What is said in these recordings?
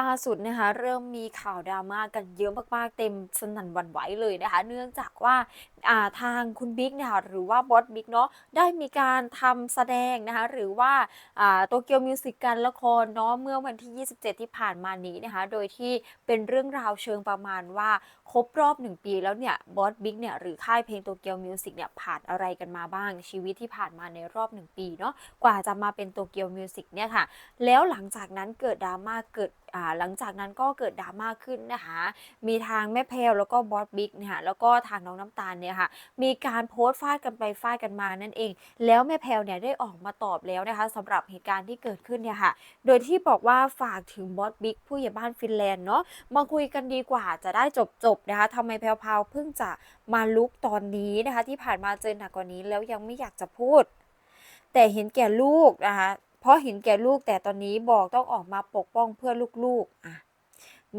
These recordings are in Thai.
ล่าสุดนะคะเริ่มมีข่าวดราม่ากันเยอะมากๆเต็มสนั่นวันไหวเลยนะคะ เนื่องจากว่าาทางคุณบิ๊กนี่ยค่ะหรือว่าบอสบิ๊กเนาะได้มีการทำแสดงนะคะหรือว่าโตเกียวมิวสิกกันละครเนาะเมื่อวันที่ 27 ที่ผ่านมานี้นะคะ โดยที่เป็นเรื่องราวเชิงประมาณว่าครบรอบ 1 ปีแล้วเนี่ยบอสบิ๊กเนี่ยหรือค่ายเพลงโตเกียวมิวสิกเนี่ยผ่านอะไรกันมาบ้างชีวิตที่ผ่านมาในรอบ 1 ปีเนาะกว่าจะมาเป็นโตเกียวมิวสิกเนี่ยค่ะแล้วหลังจากนั้นเกิดดราม่าเกิด หลังจากนั้นก็เกิดดราม่าขึ้นนะคะ มีทางแม่เพลแล้วก็บอสบิ๊กเนี่ยค่ะแล้วก็ทางน้องน้ำตาลเนี่ยค่ะ มีการโพสต์ฟาดกันไปฟาดกันมานั่นเอง แล้วแม่แพลวเนี่ยได้ออกมาตอบแล้วนะคะสำหรับเหตุการณ์ที่เกิดขึ้นเนี่ยค่ะ โดยที่บอกว่าฝากถึงบอสบิ๊กผู้ใหญ่บ้านฟินแลนด์เนาะมาคุยกันดีกว่าจะได้จบๆนะคะทำไมแพลวพาวเพิ่งจะมาลุกตอนนี้นะคะ ที่ผ่านมาเจอหนักกว่านี้แล้วยังไม่อยากจะพูด แต่เห็นแก่ลูกนะคะ เพราะเห็นแก่ลูกแต่ตอนนี้บอกต้องออกมาปกป้องเพื่อลูกๆอะ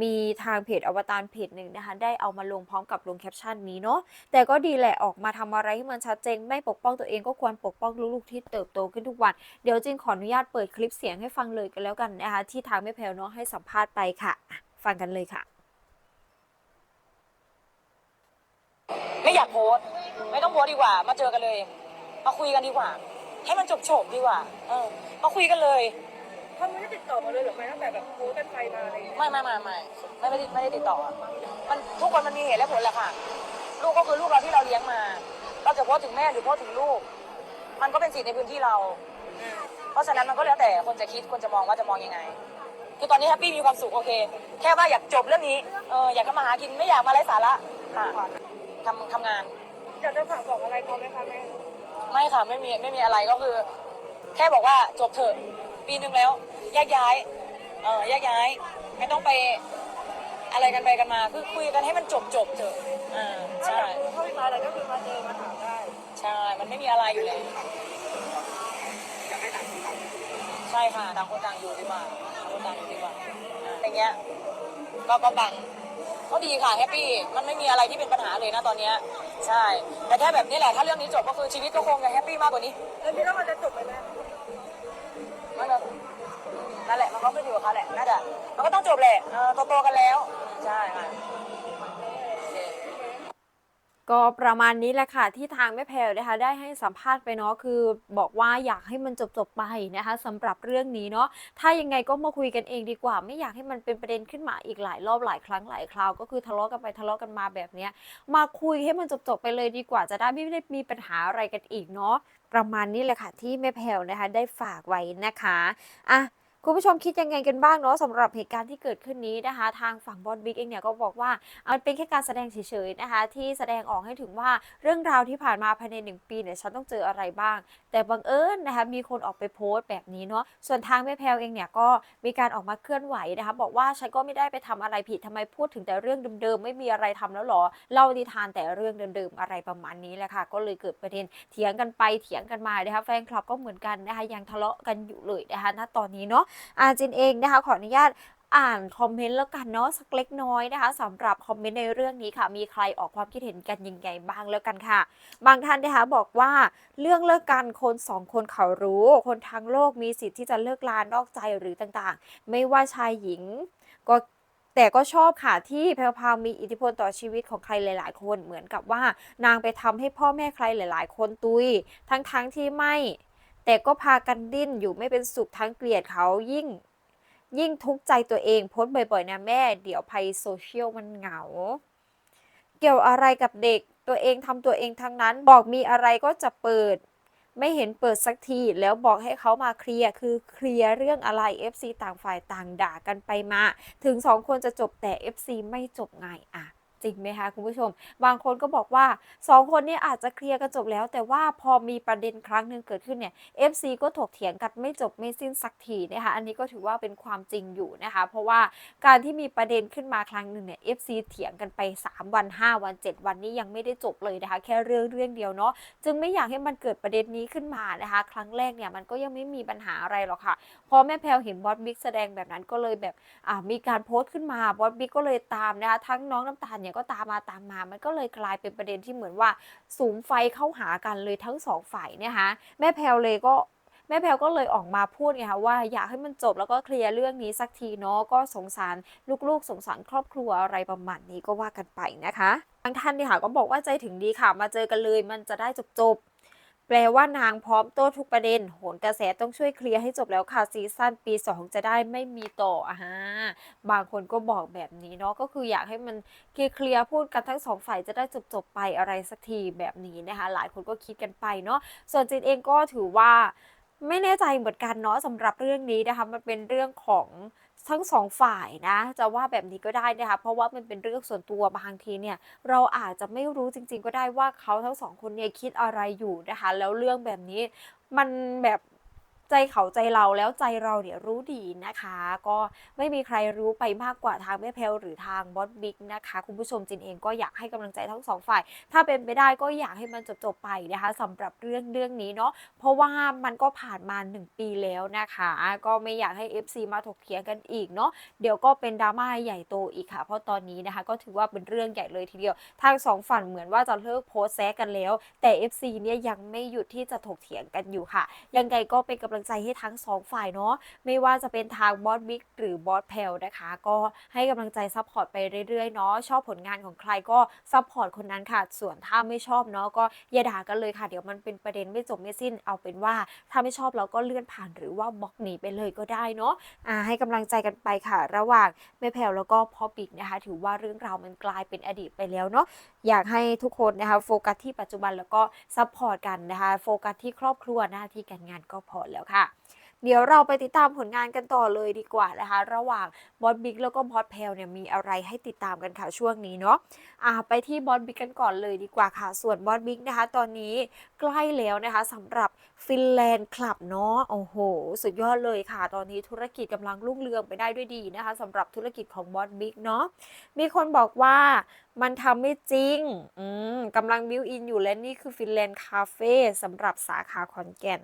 มีทางเพจอวตารเพจหนึ่งนะคะได้เอามาลงพร้อมกับลงแคปชั่นนี้เนาะแต่ก็ดีแหละออกมาทำอะไรให้มันชัดเจนไม่ปกป้องตัวเองก็ควรปกป้องลูกๆที่เติบโตขึ้นทุกวันเดี๋ยวจริงขออนุญาตเปิดคลิปเสียงให้ฟังเลยกันแล้วกันนะคะที่ทางแม่แพลวเนาะให้สัมภาษณ์ไปค่ะ ฟังกันเลยค่ะ ไม่อยากโพสไม่ต้องโพสดีกว่า มาเจอกันเลย มาคุยกันดีกว่า ให้มันจบจบๆดีกว่า เออมาคุยกันเลยเขาไม่ได้ติดต่อมาเลยเหรอคะตั้งแต่แบบโพสต์กันไปมาอะไรอย่างเงี้ยไม่ไม่ไม่ไม่ไม่ไม่ได้ไม่ได้ติดต่ออะมันทุกคนมันมีเหตุและผลแหละค่ะ ลูกก็คือลูกเราที่เราเลี้ยงมา เราจะโพสต์ถึงแม่หรือโพสต์ถึงลูก มันก็เป็นสิทธิในพื้นที่เราอืมเพราะฉะนั้นมันก็แล้วแต่คนจะคิดคนจะมองว่าจะมองยังไงคือตอนนี้แฮปปี้มีความสุขโอเค แค่ว่าอยากจบเรื่องนี้เอออยากก็มาหากินไม่อยากมาไร้สาระค่ะทำทำงานอยากจะฝากบอกอะไรเขาไหมคะแม่ ไม่ค่ะไม่มีไม่มีอะไรก็คือ แค่บอกว่าจบเถอะปีหนึ่งแล้วแยกย้าย เออแยกย้าย ไม่ต้องไปอะไรกันไปกันมา คือคุยกันให้มันจบจบเถอะอ่าถ้าใช่อยากรู้เข้าไปมาอะไรก็คือมาเจอมาถามได้ใช่มันไม่มีอะไรอยู่แล้วใช่ค่ะต่างคนต่างอยู่ดีกว่าต่างคนต่างอยู่ดีกว่าอ่าอย่างเงี้ยก็ก็บัง ก็ดีค่ะแฮปปี้มันไม่มีอะไรที่เป็นปัญหาเลยนะตอนเนี้ยใช่ แต่แค่แบบนี้แหละถ้าเรื่องนี้จบก็คือชีวิตก็คงจะแฮปปี้มากกว่านี้แล้วพี่แล้วมันจะจบไหมแม่มันก็นั่นแหละมันก็ขึ้นอยู่กับเขาแหละน่าจะมันก็ต้องจบแหละเออโตๆกันแล้วใช่ค่ะโอเค ก็ประมาณนี้แหละค่ะที่ทางแม่แพลนะคะได้ให้สัมภาษณ์ไปเนาะคือบอกว่าอยากให้มันจบๆไปนะคะสำหรับเรื่องนี้เนาะถ้ายังไงก็มาคุยกันเองดีกว่า ไม่อยากให้มันเป็นประเด็นขึ้นมาอีกหลายรอบหลายครั้งหลายคราว ก็คือทะเลาะกันไปทะเลาะกันมาแบบเนี้ยมาคุยให้มันจบๆไปเลยดีกว่า จะได้ไม่ได้มีปัญหาอะไรกันอีกเนาะประมาณนี้แหละค่ะที่แม่แพลนะคะได้ฝากไว้นะคะอะ คุณผู้ชมคิดยังไงกันบ้างเนาะสำหรับเหตุการณ์ที่เกิดขึ้นนี้นะคะ ทางฝั่งบอสบิ๊กเองเนี่ยก็บอกว่ามันเป็นแค่การแสดงเฉยๆนะคะ ที่แสดงออกให้ถึงว่าเรื่องราวที่ผ่านมาภายในหนึ่งปีเนี่ยฉันต้องเจออะไรบ้าง แต่บังเอิญนะคะมีคนออกไปโพสต์แบบนี้เนาะส่วนทางแม่แพลวเองเนี่ยก็มีการออกมาเคลื่อนไหวนะคะบอกว่าฉันก็ไม่ได้ไปทำอะไรผิดทำไมพูดถึงแต่เรื่องเดิมๆไม่มีอะไรทำแล้วหรอเล่านิทานแต่เรื่องเดิมๆอะไรประมาณนี้แหละค่ะก็เลยเกิดประเด็นเถียงกันไปเถียงกันมานะคะแฟนคลับก็เหมือนกันนะคะยังทะเลาะกันอยู่เลยนะคะณตอนนี้เนาะอาจินเองนะคะขออนุญาตอ่านคอมเมนต์แล้วกันเนาะสักเล็กน้อยนะคะสำหรับคอมเมนต์ในเรื่องนี้ค่ะ มีใครออกความคิดเห็นกันยังไงบ้างแล้วกันค่ะ บางท่านนะคะบอกว่าเรื่องเลิกกันคนสองคนเขารู้ คนทั้งโลกมีสิทธิ์ที่จะเลิกลานอกใจหรือต่างๆ ไม่ว่าชายหญิงก็แต่ก็ชอบค่ะที่แพรพาวมีอิทธิพลต่อชีวิตของใครหลาย ๆ คนเหมือนกับว่านางไปทำให้พ่อแม่ใครหลาย ๆ คนตุย ทั้งๆที่ไม่ แต่ก็พากันดิ้นอยู่ไม่เป็นสุขทั้งเกลียดเขายิ่ง ยิ่งทุกข์ใจตัวเองโพสต์บ่อยๆนะแม่ เดี๋ยวภัยโซเชียลมันเหงา เกี่ยวอะไรกับเด็กตัวเองทำตัวเองทั้งนั้น บอกมีอะไรก็จะเปิด ไม่เห็นเปิดสักที แล้วบอกให้เขามาเคลียร์คือเคลียร์เรื่องอะไร FC ต่างฝ่ายต่างด่ากันไปมา ถึงสองคนจะจบแต่ FC ไม่จบไงอะ จริงไหมคะคุณผู้ชม บางคนก็บอกว่าสองคนนี้อาจจะเคลียร์กันจบแล้ว แต่ว่าพอมีประเด็นครั้งหนึ่งเกิดขึ้นเนี่ย FC ก็ถกเถียงกันไม่จบไม่สิ้นสักทีนะคะอันนี้ก็ถือว่าเป็นความจริงอยู่นะคะ เพราะว่าการที่มีประเด็นขึ้นมาครั้งหนึ่งเนี่ย FC เถียงกันไป 3 วัน 5 วัน 7 วันนี้ยังไม่ได้จบเลยนะคะ แค่เรื่องเรื่องเดียวเนาะจึงไม่อยากให้มันเกิดประเด็นนี้ขึ้นมานะคะ ครั้งแรกเนี่ยมันก็ยังไม่มีปัญหาอะไรหรอกค่ะพอแม่แพลวเห็นบอสบิ๊กแสดงแบบนั้นก็เลยแบบมีการโพสต์ขึ้นมาบอสบิ๊กก็เลยตามนะคะทั้งน้องน้ำตาลเนี่ยก็ตามมาตามมา มันก็เลยกลายเป็นประเด็นที่เหมือนว่าสูงไฟเข้าหากันเลยทั้งสองฝ่ายเนี่ยฮะคะแม่แพลวเลยก็แม่แพลวก็เลยออกมาพูดไงคะว่าอยากให้มันจบแล้วก็เคลียร์เรื่องนี้สักทีเนาะก็สงสารลูกๆ สงสารครอบครัวอะไรประมาณนี้ก็ว่ากันไปนะคะบางท่านเนี่ยค่ะก็บอกว่าใจถึงดีค่ะมาเจอกันเลยมันจะได้จบๆ แปลว่านางพร้อมโต้ทุกประเด็น โหนกระแสต้องช่วยเคลียร์ให้จบแล้วค่ะซีซั่นปี 2 จะได้ไม่มีต่ออ่าฮะบางคนก็บอกแบบนี้เนาะก็คืออยากให้มันเคลียร์พูดกันทั้งสองฝ่ายจะได้จบๆไปอะไรสักทีแบบนี้นะคะหลายคนก็คิดกันไปเนาะส่วนจินเองก็ถือว่าไม่แน่ใจเหมือนกันเนาะสำหรับเรื่องนี้นะคะมันเป็นเรื่องของ ทั้งสองฝ่ายนะ จะว่าแบบนี้ก็ได้นะคะ เพราะว่ามันเป็นเรื่องส่วนตัวบางทีเนี่ย เราอาจจะไม่รู้จริง ๆ ก็ได้ว่าเขาทั้งสองคนเนี่ยคิดอะไรอยู่นะคะ แล้วเรื่องแบบนี้มันแบบ ใจเขาใจเราแล้วใจเราเนี่ยรู้ดีนะคะ ก็ไม่มีใครรู้ไปมากกว่าทางแม่เพลหรือทางบอสบิ๊กนะคะ คุณผู้ชมจินเองก็อยากให้กำลังใจทั้งสองฝ่าย ถ้าเป็นไปได้ก็อยากให้มันจบๆไปนะคะสำหรับเรื่องเรื่องนี้เนาะเพราะว่ามันก็ผ่านมา 1 ปีแล้วนะคะ ก็ไม่อยากให้ FC มาถกเถียงกันอีกเนาะเดี๋ยวก็เป็นดราม่าใหญ่โตอีกค่ะ เพราะตอนนี้นะคะ ก็ถือว่าเป็นเรื่องใหญ่เลยทีเดียวทางสองฝั่งเหมือนว่าจะเลิกโพสแซกันแล้ว แต่ FC เนี่ยยังไม่หยุดที่จะถกเถียงกันอยู่ค่ะ ยังไงก็เป็นกำลังใจให้ทั้งสองฝ่ายเนาะไม่ว่าจะเป็นทางบอสบิ๊กหรือบอสเพลนะคะ ก็ให้กำลังใจซัพพอร์ตไปเรื่อยๆเนาะชอบผลงานของใครก็ซัพพอร์ตคนนั้นค่ะ ส่วนถ้าไม่ชอบเนาะก็อย่าด่ากันเลยค่ะ เดี๋ยวมันเป็นประเด็นไม่จบไม่สิ้นเอาเป็นว่า ถ้าไม่ชอบเราก็เลื่อนผ่านหรือว่าบล็อกหนีไปเลยก็ได้เนาะอ่าให้กำลังใจกันไปค่ะ ระหว่างแม่แพลวแล้วก็พ่อบิ๊กนะคะ ถือว่าเรื่องราวมันกลายเป็นอดีตไปแล้วเนาะอยากให้ทุกคนนะคะโฟกัสที่ปัจจุบันแล้วก็ซัพพอร์ตกันนะคะโฟกัสที่ครอบครัวหน้าที่การงานก็พอแล้วค่ะใเดี๋ยวเราไปติดตามผลงานกันต่อเลยดีกว่านะคะ ระหว่างบอสบิ๊กแล้วก็บอสแพลเนี่ยมีอะไรให้ติดตามกันค่ะช่วงนี้เนาะอ่าไปที่บอสบิ๊กกันก่อนเลยดีกว่าค่ะ ส่วนบอสบิ๊กนะคะ ตอนนี้ใกล้แล้วนะคะสำหรับฟินแลนด์คลับเนาะโอ้โห สุดยอดเลยค่ะ ตอนนี้ธุรกิจกำลังรุ่งเรืองไปได้ด้วยดีนะคะสำหรับธุรกิจของบอสบิ๊กเนาะมีคนบอกว่ามันทำไม่จริง อืมกำลังบิวอินอยู่และนี่คือฟินแลนด์คาเฟ่สำหรับสาขาขอนแก่น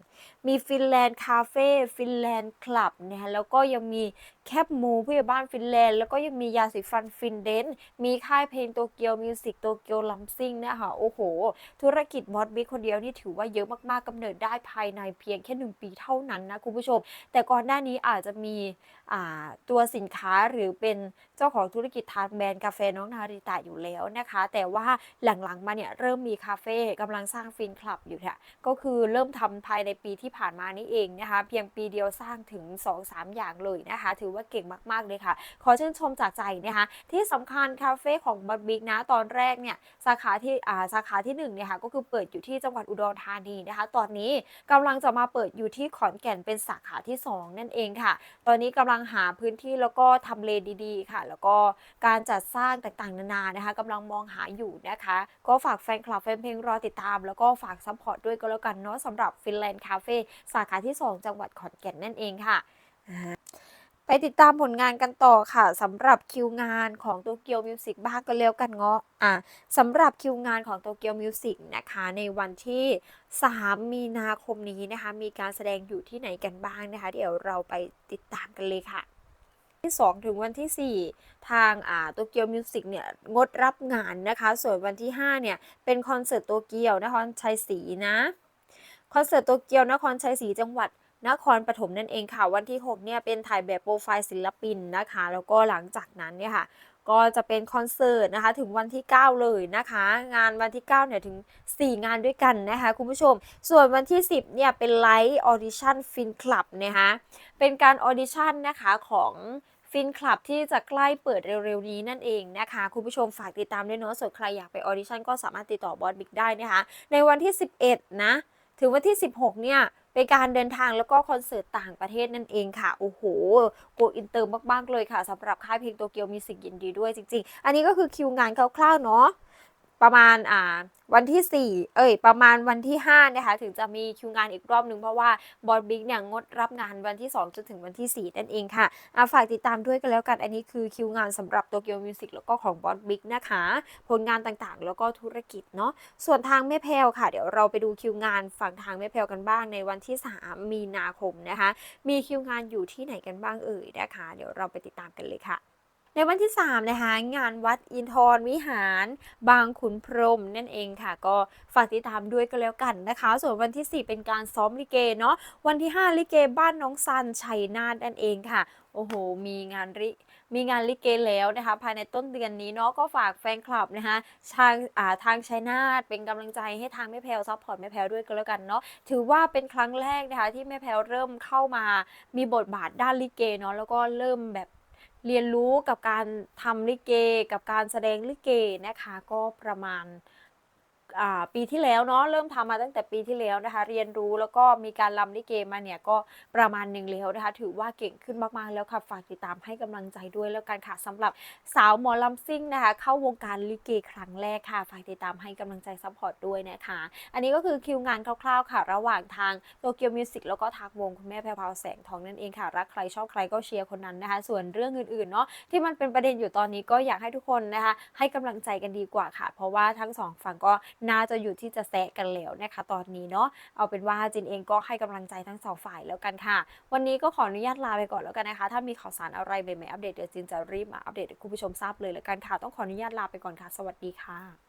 มีฟินแลนด์คาเฟ่ฟินแลนด์คลับนะคะแล้วก็ยังมี แคปหมูผู้ใหญ่บ้านฟินแลนด์ แล้วก็ยังมียาสีฟันฟินเดนมีค่ายเพลงโตเกียวมิวสิกโตเกียวลัมซิงนะคะโอ้โห ธุรกิจบอสบิ๊กคนเดียวนี่ถือว่าเยอะมากๆกำเนิดได้ภายในเพียงแค่หนึ่งปีเท่านั้นนะคุณผู้ชม แต่ก่อนหน้านี้อาจจะมีตัวสินค้าหรือเป็นเจ้าของธุรกิจทานแบรนด์กาแฟน้องนาริตะอยู่แล้วนะคะ แต่ว่าหลังๆมาเนี่ยเริ่มมีคาเฟ่กำลังสร้างฟินคลับอยู่ค่ะก็คือเริ่มทำภายในปีที่ผ่านมานี่เองนะคะ เพียงปีเดียวสร้างถึง 2-3 อย่างเลยนะคะ ถือว่าว่าเก่งมากๆเลยค่ะ ขอชื่นชมจากใจนะคะ ที่สำคัญคาเฟ่ของบัตบิ๊กนะตอนแรกเนี่ยสาขาที่อ่าสาขาที่1เนี่ยค่ะก็คือเปิดอยู่ที่จังหวัดอุดรธานีนะคะ ตอนนี้กำลังจะมาเปิดอยู่ที่ขอนแก่นเป็นสาขาที่ 2 นั่นเองค่ะ ตอนนี้กำลังหาพื้นที่แล้วก็ทำเลดีๆค่ะ แล้วก็การจัดสร้างต่างๆนานานะคะกำลังมองหาอยู่นะคะ ก็ฝากแฟนคลับแฟนเพลงรอติดตาม แล้วก็ฝากซัพพอร์ตด้วยก็แล้วกันเนาะสำหรับฟินแลนด์คาเฟ่สาขาที่ 2 จังหวัดขอนแก่นนั่นเองค่ะ ไปติดตามผลงานกันต่อค่ะสำหรับคิวงานของโตเกียวมิวสิกบ้างก็แล้วกันเงาะอะสำหรับคิวงานของโตเกียวมิวสิกนะคะในวันที่ 3 มีนาคมนี้นะคะ มีการแสดงอยู่ที่ไหนกันบ้างนะคะ เดี๋ยวเราไปติดตามกันเลยค่ะที่ 2 ถึงวันที่ 4 ทางอ่าโตเกียวมิวสิกเนี่ยงดรับงานนะคะ ส่วนวันที่ 5 เนี่ย เป็นคอนเสิร์ตโตเกียวนครชัยศรีนะ คอนเสิร์ตโตเกียวนครชัยศรีจังหวัด นครปฐมนั่นเองค่ะ วันที่ 6 เนี่ยเป็นถ่ายแบบโปรไฟล์ศิลปินนะคะ แล้วก็หลังจากนั้นเนี่ยค่ะ ก็จะเป็นคอนเสิร์ตนะคะ ถึงวันที่ 9 เลยนะคะ งานวันที่ 9 เนี่ยถึง 4 งานด้วยกันนะคะ คุณผู้ชม ส่วนวันที่ 10 เนี่ยเป็นไลฟ์ออดิชั่นฟินคลับนะคะเป็นการออดิชั่นนะคะของฟินคลับที่จะใกล้เปิดเร็วๆนี้นั่นเองนะคะ คุณผู้ชมฝากติดตามด้วยเนาะส่วนใครอยากไปออดิชั่นก็สามารถติดต่อบอสบิ๊กได้นะคะ ในวันที่ 11 นะ ถึงวันที่ 16 เนี่ย เป็นการเดินทางแล้วก็คอนเสิร์ตต่างประเทศนั่นเองค่ะ โอ้โหโกอินเตอร์มากๆเลยค่ะสำหรับค่ายเพลงโตเกียวมีสิ่งยินดีด้วยจริง ๆ อันนี้ก็คือคิวงานคร่าวๆเนาะ ประมาณอ่าวันที่ 4 เอ้ย ประมาณวันที่5นะคะ ถึงจะมีคิวงานอีกรอบหนึ่งเพราะว่าบอสบิ๊กเนี่ยงดรับงานวันที่ 2 จนถึงวันที่ 4 นั่นเองค่ะอ่าฝากติดตามด้วยกันแล้วกัน อันนี้คือคิวงานสำหรับโตเกียวมิวสิกแล้วก็ของบอสบิ๊กนะคะ ผลงานต่างๆ แล้วก็ธุรกิจเนาะ ส่วนทางแม่แพลวค่ะ เดี๋ยวเราไปดูคิวงานฝั่งทางแม่แพลวกันบ้างในวันที่ 3 มีนาคมนะคะ มีคิวงานอยู่ที่ไหนกันบ้างเอ่ยนะคะ เดี๋ยวเราไปติดตามกันเลยค่ะ ในวันที่ 3 นะคะ งานวัดอินทรวิหาร บางขุนพรหมนั่นเองค่ะ ก็ฝากติดตามด้วยก็แล้วกันนะคะ ส่วนวันที่ 4 เป็นการซ้อมลิเกเนาะวันที่ 5 ลิเกบ้านน้องซันชัยนาทนั่นเองค่ะโอ้โห มีงานริมีงานลิเกแล้วนะคะ ภายในต้นเดือนนี้เนาะก็ฝากแฟนคลับนะคะทางอ่าทางชัยนาทเป็นกำลังใจให้ทางแม่แพลวซัพพอร์ตแม่แพลวด้วยก็แล้วกันเนาะถือว่าเป็นครั้งแรกนะคะที่แม่แพลวเริ่มเข้ามามีบทบาทด้านลิเกเนาะแล้วก็เริ่มแบบ เรียนรู้กับการทำลิเก กับการแสดงลิเกนะคะ ก็ประมาณ ปีที่แล้วเนาะเริ่มทำมาตั้งแต่ปีที่แล้วนะคะ เรียนรู้แล้วก็มีการรำลิเกมาเนี่ยก็ประมาณหนึ่งแล้วนะคะ ถือว่าเก่งขึ้นมากๆแล้วค่ะฝากติดตามให้กำลังใจด้วยแล้วกันค่ะสำหรับสาวหมอลำซิ่งนะคะ เข้าวงการลิเกครั้งแรกค่ะฝากติดตามให้กำลังใจซัพพอร์ตด้วยนะคะ อันนี้ก็คือคิวงานคร่าวๆค่ะ ระหว่างทางโตเกียวมิวสิกแล้วก็ทางวงคุณแม่แพรวพาวแสงทองนั่นเองค่ะรักใครชอบใครก็เชียร์คนนั้นนะคะ ส่วนเรื่องอื่นๆเนาะที่มันเป็นประเด็นอยู่ตอนนี้ก็อยากให้ทุกคนนะคะ ให้กำลังใจกันดีกว่าค่ะ เพราะว่าทั้งสองฝั่งก็น่าจะอยู่ที่จะแซะกันแล้วนะคะ ตอนนี้เนาะเอาเป็นว่าจินเองก็ให้กำลังใจทั้งสองฝ่ายแล้วกันค่ะ วันนี้ก็ขออนุญาตลาไปก่อนแล้วกันนะคะ ถ้ามีข่าวสารอะไรใหม่ๆอัปเดตเดี๋ยวจินจะรีบมาอัปเดตให้คุณผู้ชมทราบเลยแล้วกันค่ะ ต้องขออนุญาตลาไปก่อนค่ะ สวัสดีค่ะ